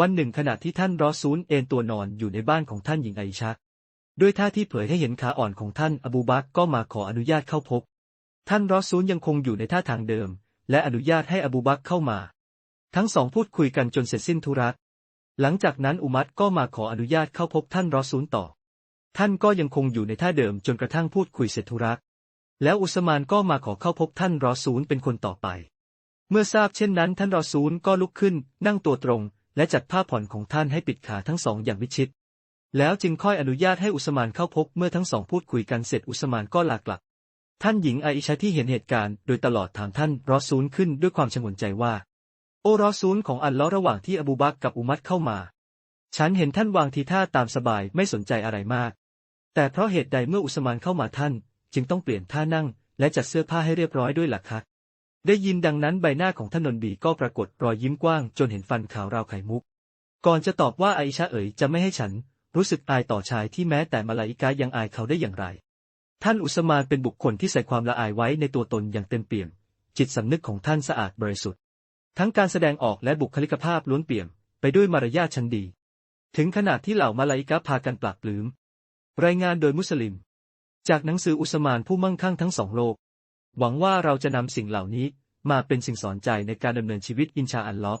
วันหนึ่งขณะที่ท่านรอซูลเอนตัวนอนอยู่ในบ้านของท่านหญิงไอชะด้วยท่าที่เผยให้เห็นขาอ่อนของท่านอบูบักก็มาขออนุญาตเข้าพบ ท่านรอซูลยังคงอยู่ในท่าทางเดิม และอนุญาตให้อบูบักเข้ามา ทั้งสองพูดคุยกันจนเสร็จสิ้นธุระหลังจากนั้นอุมัตก็มาขออนุญาตเข้าพบท่านรอซูลต่อ ท่านก็ยังคงอยู่ในท่าเดิมจนกระทั่งพูดคุยเสร็จธุระแล้วอุสมานก็มาขอเข้าพบท่านรอซูลเป็นคนต่อไป เมื่อทราบเช่นนั้นท่านรอซูลก็ลุกขึ้น นั่งตัวตรง และจัดผ้าผ่อนของท่านให้ปิดขาทั้งสองอย่างวิชิต แล้วจึงค่อยอนุญาตให้อุสมานเข้าพบเมื่อทั้งสองพูดคุยกันเสร็จอุสมานก็ลากลับ ท่านหญิงไออิชาที่เห็นเหตุการณ์โดยตลอดถามท่านรอซูลขึ้นด้วยความชงนใจว่า โอรอซูลของอัลลอฮ์ระหว่างที่อบูบักกับอุมัตเข้ามา ฉันเห็นท่านวางทีท่าตามสบายไม่สนใจอะไรมาก แต่เพราะเหตุใดเมื่ออุสมานเข้ามาท่าน จึงต้องเปลี่ยนท่านั่ง และจัดเสื้อผ้าให้เรียบร้อยด้วยหล่ะคะ ได้ยินดังนั้นใบหน้าของท่านนบีก็ปรากฏรอยยิ้มกว้างจนเห็นฟันขาวราวไข่มุก ก่อนจะตอบว่าไอชาเอ๋ยจะไม่ให้ฉัน รู้สึกอายต่อชายที่แม้แต่มาลาอิกายังอายเขาได้อย่างไร ท่านอุสมานเป็นบุคคลที่ใส่ความละอายไว้ในตัวตนอย่างเต็มเปี่ยม จิตสำนึกของท่านสะอาดบริสุทธิ์ ทั้งการแสดงออกและบุคลิกภาพล้วนเปี่ยม ไปด้วยมารยาทชั้นดี ถึงขนาดที่เหล่ามาลาอิกาพากันปลากปลื้มรายงานโดยมุสลิม จากหนังสืออุสมานผู้มั่งคั่งทั้งสองโลก หวังว่าเราจะนำสิ่งเหล่านี้มาเป็นสิ่งสอนใจในการดำเนินชีวิตอินชาอัลลอฮ์